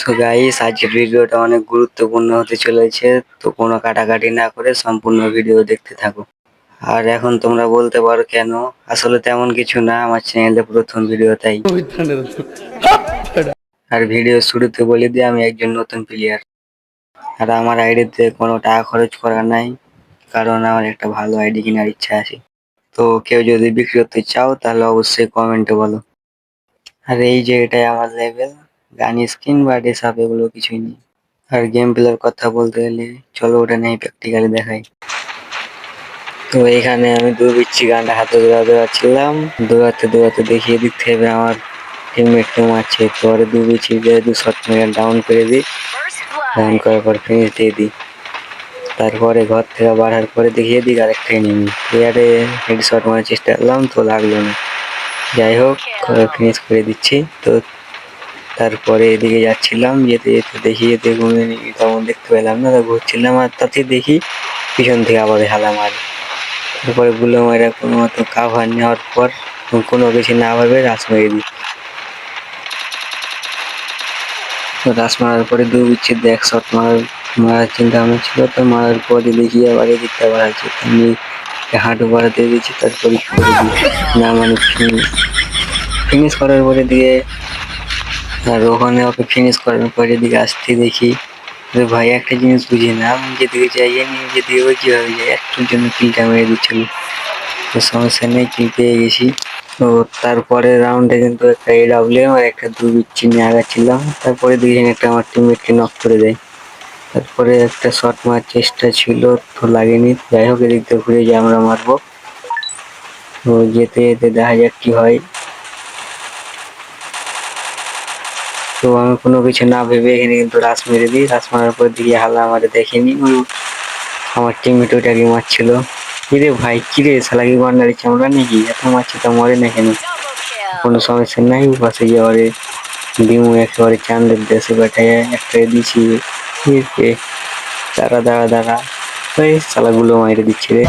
So guys আজকের ভিডিওটা অনেক গুরুত্বপূর্ণ হতে চলেছে, তো কোনো কাটাকাটি না করে সম্পূর্ণ ভিডিও দেখতে থাকো। আর এখন তোমরা বলতে পারো কেন? আসলে তেমন কিছু না, আমার চ্যানেলে প্রথম ভিডিও তাই। আর ভিডিও শুরুতে বলে দিই, আমি একজন নতুন প্লেয়ার আর আমার আইডিতে কোনো টাকা খরচ করা নাই, কারণ আমার একটা ভালো আইডি কেনার ইচ্ছা আছে। তো কেউ যদি বিক্রি করতে চাও, তাহলে অবশ্যই কমেন্টে বলো। আর এই যে এটাই আমার লেভেল গান স্ক্রিন বা ডেসাপ এগুলো কিছুই নেই। আর গেম প্লের কথা বলতে গেলে, চলো ওটা নেই প্র্যাকটিক্যালি দেখাই। তো এখানে আমি দু বিচ্ছি গানটা হাতে দৌড়াতে পারছিলাম দৌড়াতে দৌড়াতে দেখিয়ে দিতে হবে আমার টিমমেট কেউ পরে দু বিচ্ছি দু মেরে ডাউন করে দিই। ডাউন করার পর ফিনিশ দিয়ে দিই। তারপরে ঘর থেকে বাড়ার পরে দেখিয়ে দিই আরেকটা এনিমি হেড শট মারার চেষ্টা করলাম, তো লাগল না। যাই হোক ফিনিশ করে দিচ্ছি। তো তারপরে এদিকে যাচ্ছিলাম, যেতে যেতে দেখি যেতে তেমন দেখতে পেলাম না তো ঘুরছিলাম আর তাতে দেখি পিছন থেকে আবার হেলা মারে। তারপরে গুলো মারা কোনো মতো কাভার নেওয়ার পর কোনো কিছু না ভাবে রাস মেরে দিই রাস মারার পরে দু বিচ্ছিত এক শট মারার মারার চিন্তা ভাবনা ছিল, তো মারার পরে দেখি আবার এদিকটা বাড়াচ্ছে আমি হাঁটু বাড়াতে দিয়েছি, তারপরে না মানে ফিনিশ করার পরে দিয়ে আর ওখানে ওকে ফিনিশ করার পরে এদিকে আসতে দেখি ভাই একটা জিনিস বুঝি না, আমি যেদিকে যাই, আমি যেদিকে ওই কীভাবে যাই, একটুর জন্য কিলটা মেরে দিচ্ছিল। তো সমস্যা নেই কিল পেয়ে গেছি। তো তারপরে রাউন্ডে কিন্তু একটা এডাব্লিউ আর একটা দু নিয়ে আগাচ্ছিলাম তারপরে দুজন একটা আমার টিমমেটকে নক করে দেয়। তারপরে একটা শর্ট মারার চেষ্টা ছিল, তো লাগেনি। যাই হোক, এদিক থেকে ঘুরে যে আমরা মারবো। তো যেতে যেতে দেখা যাক কি হয়। তো আমি কোনো কিছু না ভেবে এখানে কিন্তু রাস মেরে দিই। রাস মারার পর দিকে হালা আমাদের দেখেনি। ওই আমার টিমমেট ওইটাকে মারছিল। কিরে ভাই, কিরে শালা কি গন্ডারি চামড়া নাকি এত মারছে তা মরে না কেন? সমস্যা নাই পাশে যাওয়ারে ডিমু একেবারে চান্দের দেশে পাঠায় একটা দিছি। দাঁড়া দাঁড়া দাঁড়া। ওই শালাগুলো মাইরে দিচ্ছে রে.